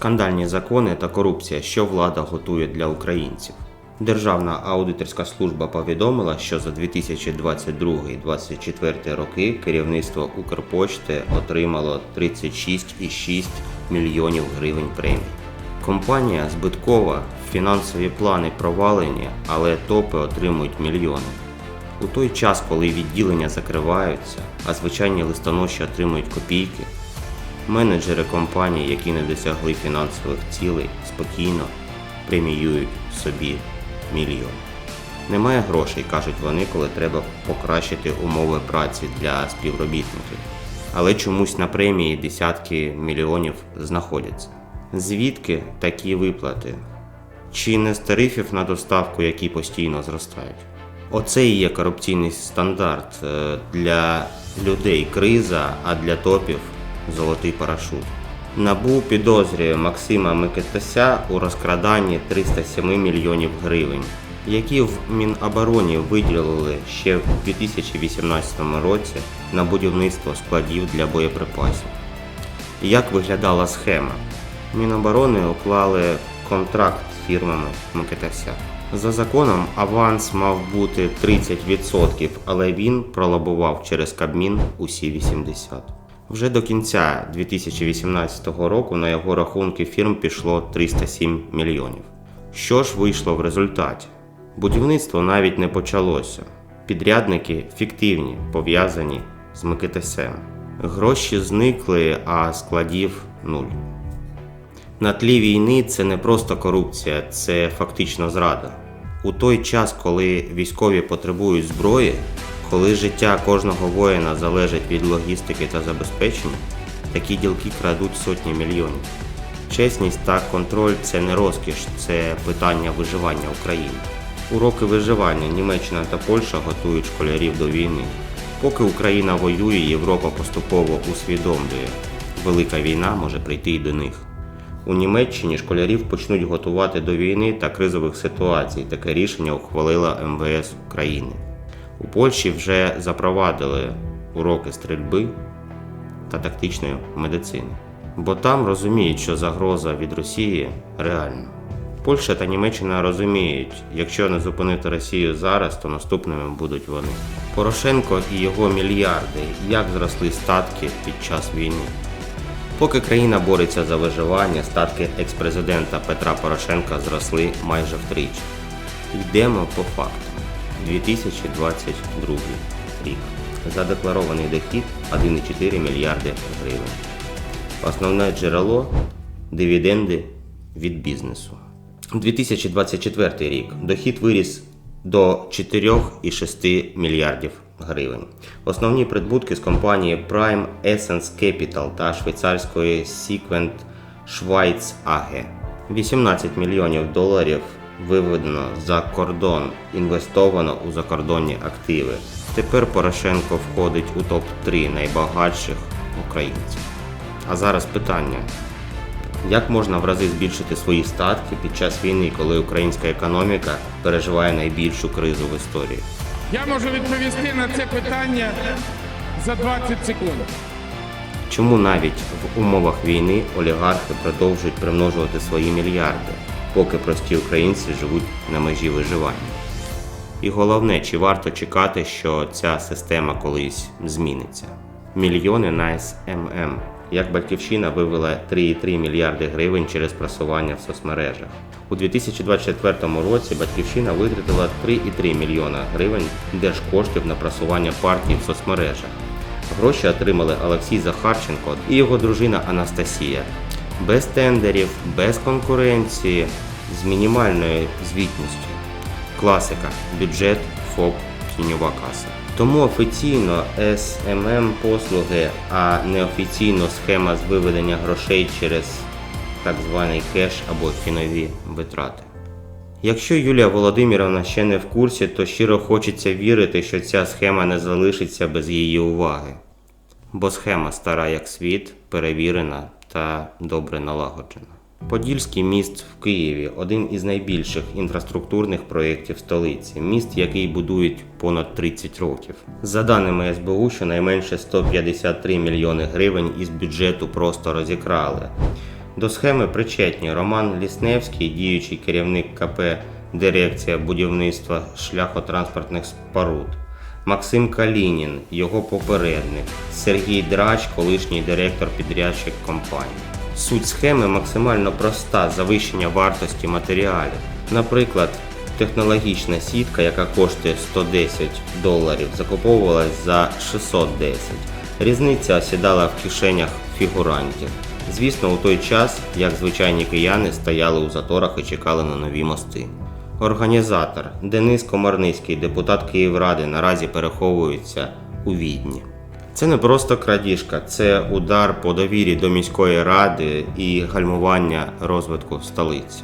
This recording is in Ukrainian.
скандальні закони та корупція, що влада готує для українців. Державна аудиторська служба повідомила, що за 2022-2024 роки керівництво Укрпочти отримало 36,6 мільйонів гривень премій. Компанія збиткова, фінансові плани провалені, але топи отримують мільйони. У той час, коли відділення закриваються, а звичайні листоноші отримують копійки, менеджери компаній, які не досягли фінансових цілей, спокійно преміюють собі мільйон. Немає грошей, кажуть вони, коли треба покращити умови праці для співробітників. Але чомусь на премії десятки мільйонів знаходяться. Звідки такі виплати? Чи не з тарифів на доставку, які постійно зростають? Оце і є корупційний стандарт е, для людей криза, а для топів золотий парашут. Набу підозрює Максима Микитася у розкраданні 307 мільйонів гривень, які в Мінобороні виділили ще в 2018 році на будівництво складів для боєприпасів. Як виглядала схема? Міноборони уклали контракт з фірмами Микитася. За законом аванс мав бути 30%, але він пролобував через Кабмін усі 80%. Вже до кінця 2018 року на його рахунки фірм пішло 307 мільйонів. Що ж вийшло в результаті? Будівництво навіть не почалося. Підрядники фіктивні, пов'язані з Микитасем. Гроші зникли, а складів нуль. На тлі війни це не просто корупція, це фактично зрада. У той час, коли військові потребують зброї, коли життя кожного воїна залежить від логістики та забезпечення, такі ділки крадуть сотні мільйонів. Чесність та контроль це не розкіш, це питання виживання України. Уроки виживання Німеччина та Польща готують школярів до війни. Поки Україна воює, Європа поступово усвідомлює, велика війна може прийти і до них. У Німеччині школярів почнуть готувати до війни та кризових ситуацій. Таке рішення ухвалила МВС України. У Польщі вже запровадили уроки стрільби та тактичної медицини, бо там розуміють, що загроза від Росії реальна. Польща та Німеччина розуміють, якщо не зупинити Росію зараз, то наступними будуть вони. Порошенко і його мільярди, як зросли статки під час війни. Поки країна бореться за виживання, статки екс-президента Петра Порошенка зросли майже втричі. Йдемо по факту. 2022 рік. Задекларований дохід 1,4 мільярди гривень. Основне джерело дивіденди від бізнесу. 2024 рік дохід виріс до 4,6 мільярдів гривень. Основні прибутки з компанії Prime Essence Capital та швейцарської Sequent Schweiz AG. 18 мільйонів доларів виведено за кордон, інвестовано у закордонні активи. Тепер Порошенко входить у топ-3 найбагатших українців. А зараз питання: як можна в рази збільшити свої статки під час війни, коли українська економіка переживає найбільшу кризу в історії? Я можу відповісти на це питання за 20 секунд. Чому навіть в умовах війни олігархи продовжують примножувати свої мільярди, поки прості українці живуть на межі виживання? І головне, чи варто чекати, що ця система колись зміниться? Мільйони на СММ. Як батьківщина вивела 3,3 мільярди гривень через просування в соцмережах. У 2024 році батьківщина витратила 3,3 мільйона гривень держкоштів на просування партій в соцмережах. Гроші отримали Олексій Захарченко і його дружина Анастасія. Без тендерів, без конкуренції, з мінімальною звітністю. Класика, бюджет, ФОП, тіньова каса. Тому офіційно СММ послуги, а неофіційно схема з виведення грошей через так званий кеш або фінові витрати. Якщо Юлія Володимировна ще не в курсі, то щиро хочеться вірити, що ця схема не залишиться без її уваги. Бо схема стара як світ, перевірена та добре налагоджена. Подільський міст в Києві один із найбільших інфраструктурних проєктів столиці, міст, який будують понад 30 років. За даними СБУ, щонайменше 153 мільйони гривень із бюджету просто розікрали. До схеми причетні Роман Лісневський, діючий керівник КП Дирекція будівництва шляхотранспортних споруд, Максим Калінін, його попередник, Сергій Драч, колишній директор підрядчих компаній. Суть схеми максимально проста завищення вартості матеріалів. Наприклад, технологічна сітка, яка коштує 110 доларів, закуповувалась за 610. Різниця осідала в кишенях фігурантів. Звісно, у той час, як звичайні кияни стояли у заторах і чекали на нові мости. Організатор Денис Комарницький, депутат Київради, наразі переховується у Відні. Це не просто крадіжка, це удар по довірі до міської ради і гальмування розвитку столиці.